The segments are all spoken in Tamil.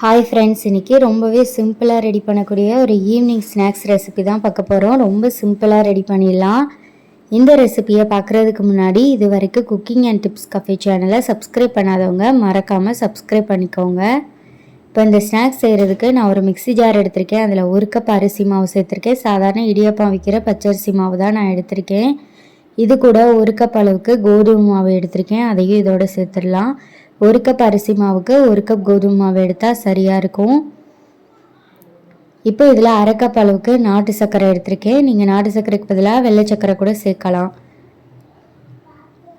ஹாய் ஃப்ரெண்ட்ஸ் இன்றைக்கி ரொம்பவே சிம்பிளாக ரெடி பண்ணக்கூடிய ஒரு ஈவினிங் ஸ்நாக்ஸ் ரெசிபி தான் பார்க்க போகிறோம் ரொம்ப சிம்பிளாக ரெடி பண்ணிடலாம். இந்த ரெசிபியை பார்க்குறதுக்கு முன்னாடி இது வரைக்கும் குக்கிங் அண்ட் டிப்ஸ் கஃபே சேனலை சப்ஸ்கிரைப் பண்ணாதவங்க மறக்காமல் சப்ஸ்கிரைப் பண்ணிக்கோங்க. இப்போ இந்த ஸ்நாக்ஸ் செய்கிறதுக்கு நான் ஒரு மிக்ஸி ஜார் எடுத்திருக்கேன். அதில் ஒரு கப் அரிசி மாவு சேர்த்துருக்கேன். சாதாரண இடியப்பம் விற்கிற பச்சரிசி மாவு தான் நான் எடுத்திருக்கேன். இது கூட ஒரு கப் அளவுக்கு கோதுமை மாவு எடுத்திருக்கேன். அதையும் இதோட சேர்த்துடலாம். ஒரு கப் அரிசி மாவுக்கு ஒரு கப் கோதுமை மாவு எடுத்தால் சரியாக இருக்கும். இப்போ இதில் அரை கப் அளவுக்கு நாட்டு சர்க்கரை எடுத்திருக்கேன். நீங்கள் நாட்டு சர்க்கரைக்கு பதிலாக வெள்ளை சர்க்கரை கூட சேர்க்கலாம்.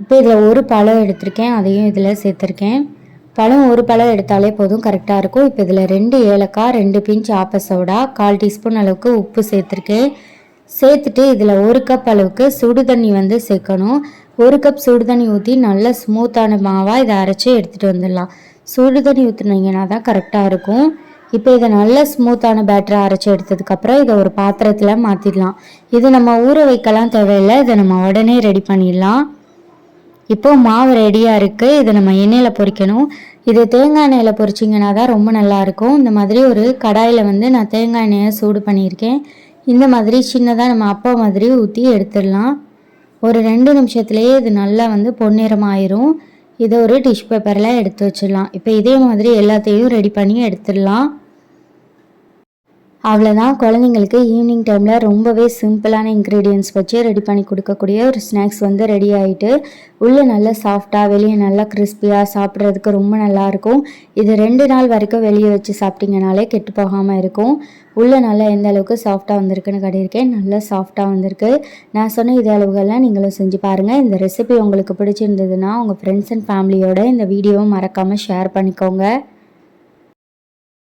இப்போ இதில் ஒரு பழம் எடுத்திருக்கேன். அதையும் இதில் சேர்த்துருக்கேன். பழம் ஒரு பழம் எடுத்தாலே போதும் கரெக்டாக இருக்கும். இப்போ இதில் ரெண்டு ஏலக்காய் ரெண்டு பிஞ்ச் ஆப்ப சோடா கால் டீஸ்பூன் அளவுக்கு உப்பு சேர்த்துருக்கேன். சேர்த்துட்டு இதில் ஒரு கப் அளவுக்கு சுடு தண்ணி வந்து சேர்க்கணும். ஒரு கப் சுடு தண்ணி ஊற்றி நல்ல ஸ்மூத்தான மாவாக இதை அரைச்சி எடுத்துகிட்டு வந்துடலாம். சுடு தண்ணி ஊற்றுனீங்கன்னா தான் கரெக்டாக இருக்கும். இப்போ இதை நல்ல ஸ்மூத்தான பேட்டரை அரைச்சி எடுத்ததுக்கப்புறம் இதை ஒரு பாத்திரத்தில் மாற்றிடலாம் இது நம்ம ஊற வைக்கலாம் தேவையில்லை. இதை நம்ம உடனே ரெடி பண்ணிடலாம். இப்போ மாவு ரெடியாக இருக்குது இதை நம்ம எண்ணெயில் பொரிக்கணும். இது தேங்காய் எண்ணெயில் பொரிச்சிங்கன்னா தான் ரொம்ப நல்லாயிருக்கும் இந்த மாதிரி ஒரு கடாயில் வந்து நான் தேங்காய் எண்ணெயை சூடு பண்ணியிருக்கேன். இந்த மாதிரி சின்னதாக நம்ம அப்பா மாதிரி ஊற்றி எடுத்துடலாம். ஒரு ரெண்டு நிமிஷத்துலேயே இது நல்லா வந்து பொன்னிறமாயிரும். இதை ஒரு டிஷ்யூ பேப்பரில் எடுத்து வச்சிடலாம். இப்போ இதே மாதிரி எல்லாத்தையும் ரெடி பண்ணி எடுத்துடலாம். அவ்வளோதான் குழந்தைங்களுக்கு ஈவினிங் டைமில் ரொம்பவே சிம்பிளான இன்க்ரீடியன்ஸ் வச்சு ரெடி பண்ணி கொடுக்கக்கூடிய ஒரு ஸ்நாக்ஸ் வந்து ரெடி ஆகிட்டு உள்ளே நல்லா சாஃப்டாக வெளியே நல்லா கிறிஸ்பியாக சாப்பிட்றதுக்கு ரொம்ப நல்லாயிருக்கும் இது ரெண்டு நாள் வரைக்கும் வெளியே வச்சு சாப்பிட்டீங்கனாலே கெட்டு போகாமல் இருக்கும். உள்ளே நல்லா எந்த அளவுக்கு சாஃப்டாக வந்திருக்குன்னு கட்டியிருக்கேன் நல்லா சாஃப்டாக வந்திருக்கு. நான் சொன்ன இது அளவுகள்லாம் நீங்களும் செஞ்சு பாருங்கள் இந்த ரெசிபி உங்களுக்கு பிடிச்சிருந்ததுன்னா உங்கள் ஃப்ரெண்ட்ஸ் அண்ட் ஃபேமிலியோட இந்த வீடியோவை மறக்காமல் ஷேர் பண்ணிக்கோங்க.